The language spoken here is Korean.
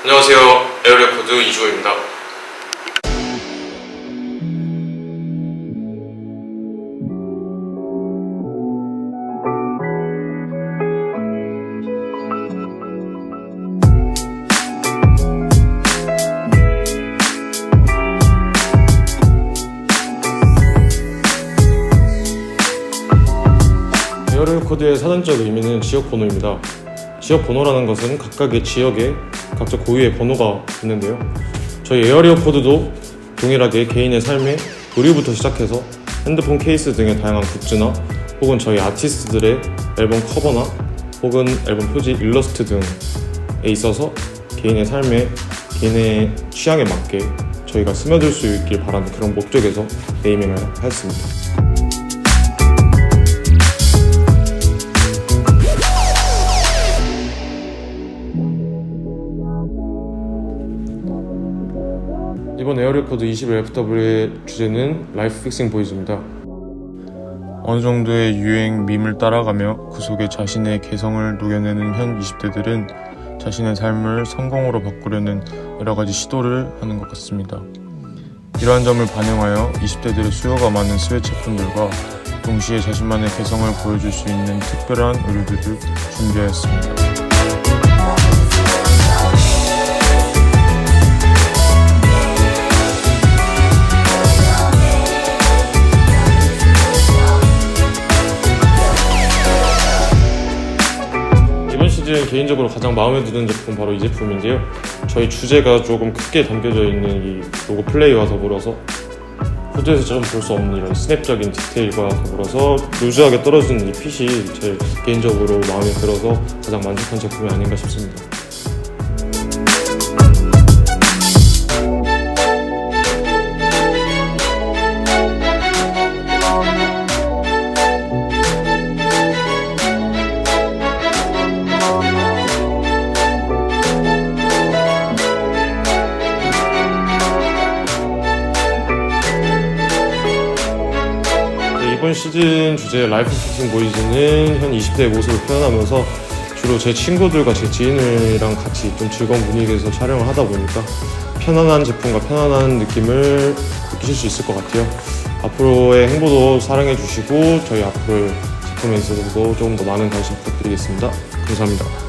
안녕하세요. 에어레코드 이주호입니다. 에어레코드의 사전적 의미는 지역 번호입니다. 지역 번호라는 것은 각각의 지역에 각자 고유의 번호가 있는데요. 저희 에어리어 코드도 동일하게 개인의 삶의 의류부터 시작해서 핸드폰 케이스 등의 다양한 굿즈나 혹은 저희 아티스트들의 앨범 커버나 혹은 앨범 표지 일러스트 등에 있어서 개인의 삶에 개인의 취향에 맞게 저희가 스며들 수 있길 바라는 그런 목적에서 네이밍을 하였습니다. 이번 에어레코드 21FW의 주제는 라이프 픽싱 보이즈입니다. 어느 정도의 유행 밈을 따라가며 그 속에 자신의 개성을 녹여내는 현 20대들은 자신의 삶을 성공으로 바꾸려는 여러 가지 시도를 하는 것 같습니다. 이러한 점을 반영하여 20대들의 수요가 많은 스웨 제품들과 동시에 자신만의 개성을 보여줄 수 있는 특별한 의류들을 준비하였습니다. 시즌 개인적으로 가장 마음에 드는 제품 바로 이 제품인데요. 저희 주제가 조금 크게 담겨져 있는 이 로고 플레이와 더불어서 후드에서 좀 볼 수 없는 이런 스냅적인 디테일과 더불어서 루즈하게 떨어지는 이 핏이 제 개인적으로 마음에 들어서 가장 만족한 제품이 아닌가 싶습니다. 이번 시즌 주제 라이프 피싱 보이즈는 현 20대의 모습을 표현하면서 주로 제 친구들과 제 지인이랑 같이 좀 즐거운 분위기에서 촬영을 하다 보니까 편안한 제품과 편안한 느낌을 느끼실 수 있을 것 같아요. 앞으로의 행보도 사랑해 주시고 저희 앞으로 제품에 있어서도 조금 더 많은 관심 부탁드리겠습니다. 감사합니다.